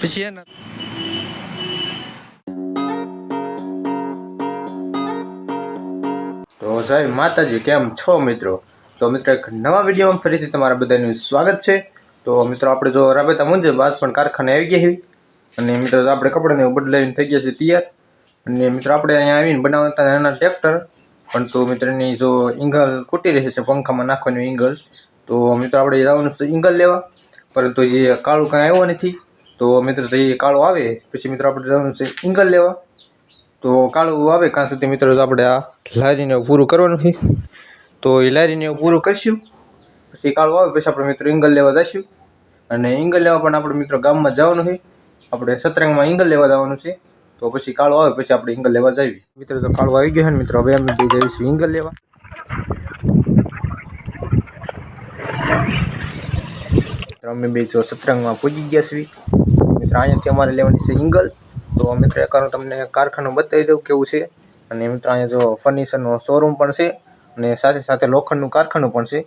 પછી એને તો સાહેબ, માતાજી, કેમ છો મિત્રો? તો મિત્રો, એક નવા વિડીયોમાં ફરીથી તમારા બધાનું સ્વાગત છે. તો મિત્રો, આપણે જો રાબેતા મુજબ આજ પણ કારખાને આવી ગયા અને મિત્રો આપણે કપડાને બદલાવીને થઈ ગયા છે તૈયાર. અને મિત્રો, આપણે અહીંયા આવીને બનાવતા નાના ટ્રેક્ટર. પણ તો મિત્રની જો ઈંગલ ખૂટી રહી છે, પંખામાં નાખવાની ઈંગલ તો મિત્રો, આપણે જવાનું છે ઈંગલ લેવા. પરંતુ જે કાળું કાંઈ આવ્યો નથી. તો મિત્રો, તો એ કાળો આવે, પછી મિત્રો આપણે જવાનું છે ઇંગલ લેવા. તો કાળું આવે, કાં સુધી મિત્રો આપણે આ લારીને પૂરું કરવાનું છે. તો એ લારીને પૂરું કરીશું. પછી કાળું આવે, પછી આપણે મિત્રો ઇંગલ લેવા જઈશું. અને ઇંગલ લેવા પણ આપણે મિત્રો ગામમાં જવાનું છે. આપણે સતરંગમાં ઇંગલ લેવા જવાનું છે. તો પછી કાળો આવે, પછી આપણે ઇંગલ લેવા જઈએ. મિત્રો, તો કાળો આવી ગયો છે ને મિત્રો? હવે અમે બે જઈશું ઇંગલ લેવા. અમે બે જો સતરંગમાં પૂજી ગયા છીએ. મિત્રો અહીંયાથી અમારે લેવાની છે ઇંગલ તો મિત્રો, એક તમને કારખાનું બતાવી દઉં કેવું છે. અને મિત્રો, અહીંયા જો ફર્નિચરનો શોરૂમ પણ છે અને સાથે સાથે લોખંડનું કારખાનું પણ છે.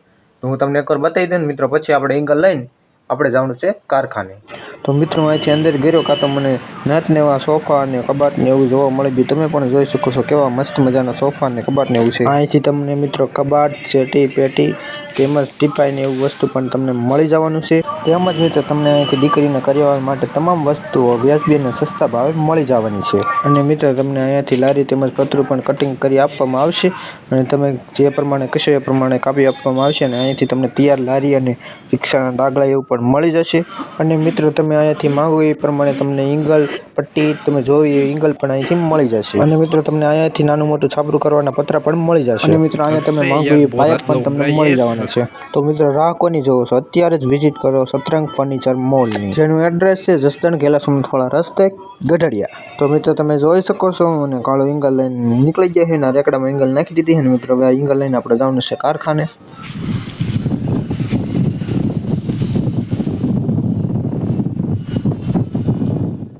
તો હું તમને એકવાર બતાવી દઉં મિત્રો, પછી આપણે ઇંગલ લઈને આપણે જવાનું છે કારખાને. તો મિત્રો અહીંથી અંદર ગેરો કાં તો મને નાતને એવા સોફા અને કબાટ ને એવું જોવા મળે ગયું. તમે પણ જોઈ શકો છો કેવા મસ્ત મજાના સોફા અને કબાટ ને એવું છે. અહીંથી તમને મિત્રો કબાટ ચેટી પેટી તેમજ ટીપાઈ ને એવું વસ્તુ પણ તમને મળી જવાનું છે. તેમજ મિત્રો તમને અહીંથી દીકરીને કર્યા માટે તમામ વસ્તુઓ વ્યાજબી અને સસ્તા ભાવે મળી જવાની છે. અને મિત્રો તમને અહીંયાથી લારી તેમજ પતરું પણ કટિંગ કરી આપવામાં આવશે અને તમે જે પ્રમાણે કહેશો એ પ્રમાણે કાપી આપવામાં આવશે અને અહીંયાથી તમને તૈયાર લારી અને રિક્ષાના ડાગલા એવું પણ મળી જશે. અને મિત્રો તમે અહીંયાથી માંગો એ પ્રમાણે તમને ઇંગલ પટ્ટી તમે જોઈ એ ઇંગલ પણ અહીંથી મળી જશે. અને મિત્રો તમને અહીંયાથી નાનું મોટું છાપરું કરવાના પતરા પણ મળી જશે. અને મિત્રો અહીંયા તમે માંગો એ પાયક પણ તમને મળી જવાના છે. તો મિત્રો રાહ કોની જોવો છો? અત્યારે જ વિઝિટ કરો સતરંગ ફર્નિચર મોલની. જેનું એડ્રેસ છે જસદણ ગેલા સુમથવાળા રસ્તે, ગઢડિયા. તો મિત્રો તમે જોઈ શકો છો અને કાળો ઈંગલ લઈને નીકળી ગયા છે, ને રેકડામાં ઈંગલ નાખી દીધી છે, ને મિત્રો હવે આ ઈંગલ લઈને આપણે જવાનું છે કારખાને.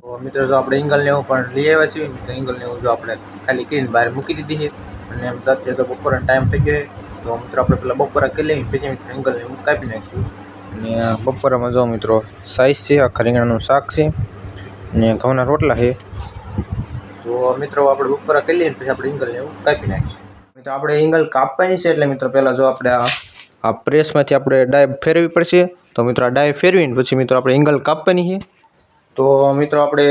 તો મિત્રો જો આપણે ઈંગલ ને એવું પણ લઈ આવ્યા છીએ તો ઈંગલ ને એવું જો આપણે ખાલી કરીને બહાર મૂકી દીધી છે. અને એમ તો અત્યારે તો બપોરનો ટાઈમ થઈ ગયો છે. તો મિત્રો આપણે પેલા બપોરા કરી લઈએ પછી મિત્રો ઈંગલ ને એવું કાપી નાખીશું. આ બપોરામાં જો મિત્રો સાઈઝ છે, આખા રીંગણાનું શાક છે અને ઘઉંના રોટલા છે. તો મિત્રો આપણે બપોરા કરી લઈએ ને પછી આપણે ઈંગલ એવું કાપી નાખીશું. મિત્રો આપણે ઈંગલ કાપવાની છે એટલે મિત્રો પહેલાં જો આપણે આ પ્રેસમાંથી આપણે ડાય ફેરવી પડશે. તો મિત્રો આ ડાય ફેરવીને પછી મિત્રો આપણે ઈંગલ કાપવાની છે. તો મિત્રો આપણે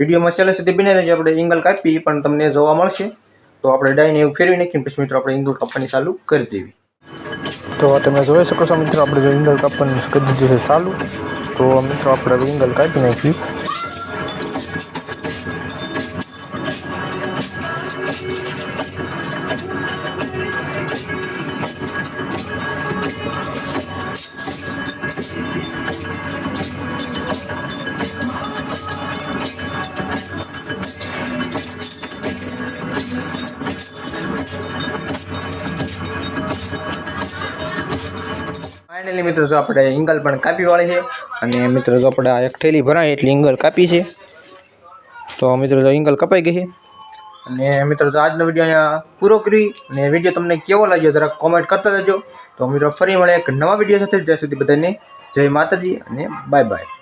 વિડીયોમાં છેલ્લે સુધી બને જે આપણે ઈંગલ કાપી પણ તમને જોવા મળશે. તો આપણે ડાયને એવું ફેરવી નાખીને પછી મિત્રો આપણે ઈંગલ કાપવાની ચાલુ કરી દેવી. તો તમે જોઈ શકો છો મિત્રો, આપણે જો ઈંગલ કાપવાનું કરી દીધું છે ચાલુ. તો મિત્રો, આપણે હવે ઈંગલ કાપી નાખી ફાઇનલી મિત્રો, જો આપણે એંગલ પણ કાપી વાળી છે અને મિત્રો, જો આપણે એક થેલી ભરાય એટલી એંગલ કાપી છે. તો મિત્રો, જો એંગલ કપાઈ ગઈ છે. અને મિત્રો, જો આજનો વીડિયો અહીંયા પૂરો કરી અને વીડિયો તમને કેવો લાગ્યો, જરાક કોમેન્ટ કરતા જજો તો મિત્રો, ફરી મળે એક નવા વીડિયો સાથે. ત્યાં સુધી બધાને જય માતાજી અને બાય બાય